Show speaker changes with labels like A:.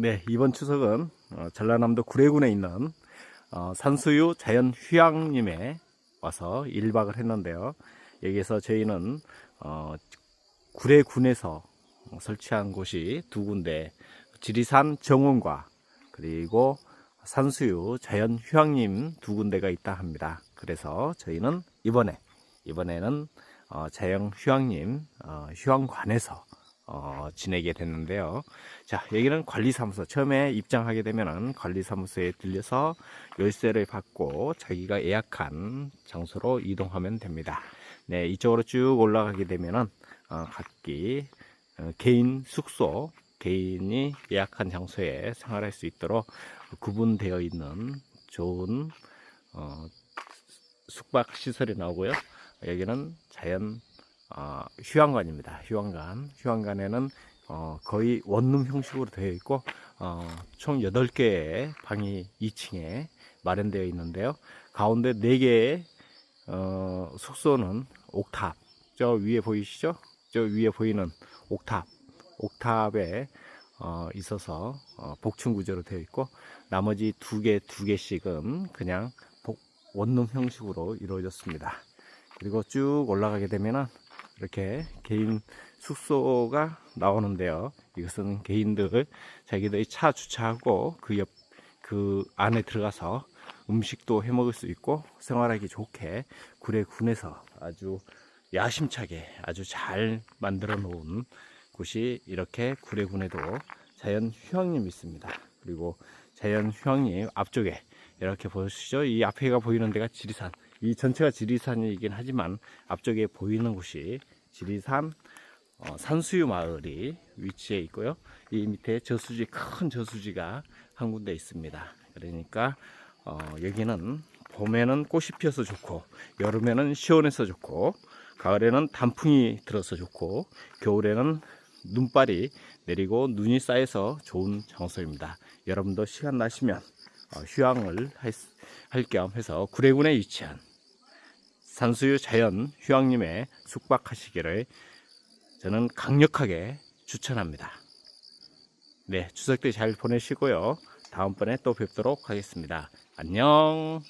A: 네, 이번 추석은 어, 전라남도 구례군에 있는 어, 산수유 자연 휴양림에 와서 1박을 했는데요. 여기서 저희는 어, 구례군에서 설치한 곳이 두 군데 지리산 정원과 그리고 산수유 자연 휴양림 두 군데가 있다 합니다. 그래서 저희는 이번에 이번에는 어, 자연 휴양림 어, 휴양관에서 어, 지내게 됐는데요. 자, 여기는 관리사무소. 처음에 입장하게 되면은 관리사무소에 들려서 열쇠를 받고 자기가 예약한 장소로 이동하면 됩니다. 네, 이쪽으로 쭉 올라가게 되면은 어, 각기 어, 개인 숙소, 개인이 예약한 장소에 생활할 수 있도록 구분되어 있는 좋은 어, 숙박 시설이 나오고요. 여기는 자연 어, 휴양관입니다. 휴양관. 휴양관에는 어, 거의 원룸 형식으로 되어 있고 어, 총 8개의 방이 2층에 마련되어 있는데요. 가운데 4개의 어, 숙소는 옥탑. 저 위에 보이시죠? 저 위에 보이는 옥탑. 옥탑에 어, 있어서 어, 복층 구조로 되어 있고 나머지 두 개, 두 개씩은 그냥 복, 원룸 형식으로 이루어졌습니다. 그리고 쭉 올라가게 되면은 이렇게 개인 숙소가 나오는데요. 이것은 개인들 자기들이 차 주차하고 그 옆, 그 안에 들어가서 음식도 해 먹을 수 있고 생활하기 좋게 구례군에서 아주 야심차게 아주 잘 만들어 놓은 곳이 이렇게 구례군에도 자연 휴양림이 있습니다. 그리고 자연 휴양림 앞쪽에 이렇게 보시죠. 이 앞에가 보이는 데가 지리산. 이 전체가 지리산이긴 하지만 앞쪽에 보이는 곳이 지리산 어, 산수유 마을이 위치해 있고요. 이 밑에 저수지 큰 저수지가 한 군데 있습니다. 그러니까 어, 여기는 봄에는 꽃이 피어서 좋고 여름에는 시원해서 좋고 가을에는 단풍이 들어서 좋고 겨울에는 눈발이 내리고 눈이 쌓여서 좋은 장소입니다. 여러분도 시간 나시면 어, 휴양을 할 겸 해서 구례군에 위치한 산수유 자연 휴양림에 숙박하시기를 저는 강력하게 추천합니다. 네, 추석 때 잘 보내시고요. 다음번에 또 뵙도록 하겠습니다. 안녕.